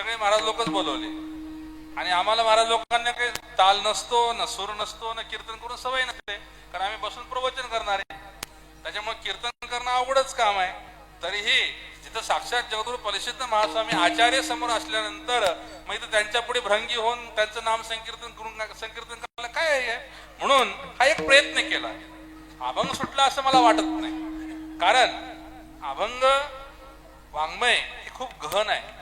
सगळे महाराज लोकच बोलवले. आणि आम्हाला महाराज लोकांना काही ताल नसतो न सूर नसतो न कीर्तन करून सवय नसते. कारण आम्ही बसून प्रवचन करणारे. त्याच्यामुळे कीर्तन करणं अवघडच काम आहे. तरीही जिथं साक्षात जगदुरु परिषद महास्वामी आचार्य समोर असल्यानंतर मग इथं त्यांच्या पुढे भ्रंगी होऊन त्यांचं नाम संकीर्तन करून संकीर्तन करायला काय आहे? म्हणून हा एक प्रयत्न केला. अभंग सुटला असं मला वाटत नाही. कारण अभंग वाङ्मय हे खूप गहन आहे.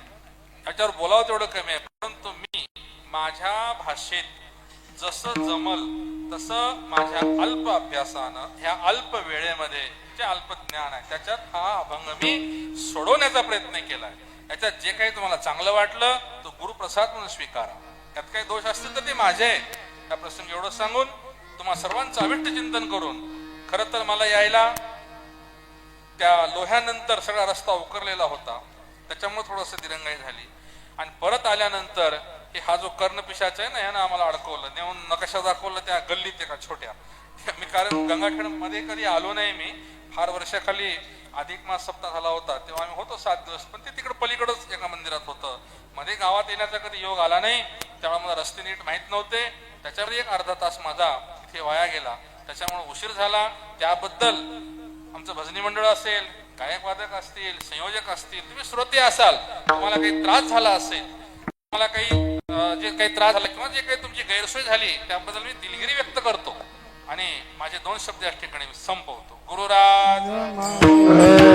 त्याच्यावर बोलावं तेवढं कमी आहे. परंतु मी माझ्या भाषेत जसं जमल तसं माझ्या अल्प अभ्यासानं ह्या अल्प वेळेमध्ये जे अल्प ज्ञान आहे त्याच्यात हा अभंग मी सोडवण्याचा प्रयत्न केलाय. याच्यात जे काही तुम्हाला चांगलं वाटलं तो गुरुप्रसाद म्हणून स्वीकारा. त्यात काही दोष असतील तर ते माझे आहे त्या प्रसंगी एवढं सांगून तुम्हा सर्वांचं अविष्ट चिंतन करून खरं तर मला यायला त्या लोह्यानंतर सगळा रस्ता उकरलेला होता. त्याच्यामुळे थोडस दिरंगाई झाली. आणि परत आल्यानंतर हे हा जो कर्णपिशाच आहे ना यानं आम्हाला अडकवलं. नेऊन नकाशा दाखवलं त्या गल्लीत एका छोट्या. मी कारण गंगाखेडमध्ये कधी आलो नाही मी. फार वर्षाखाली अधिक मास सप्ताह झाला होता. तेव्हा आम्ही होतो सात दिवस पण ते तिकडे पलीकडच एका मंदिरात होतं. मध्ये गावात येण्याचा कधी योग आला नाही. त्यामुळे मला रस्ते नीट माहीत नव्हते. त्याच्यावर एक अर्धा तास माझा तिथे वाया गेला. त्याच्यामुळे उशीर झाला. त्याबद्दल आमचं भजनी मंडळ असेल गायकवादक असतील संयोजक असतील तुम्ही श्रोते असाल तुम्हाला काही त्रास झाला असेल तुम्हाला काही जे काही त्रास झाला किंवा जे काही तुमची गैरसोय झाली त्याबद्दल मी दिलगिरी व्यक्त करतो. आणि माझे दोन शब्द या ठिकाणी मी संपवतो. गुरुराज.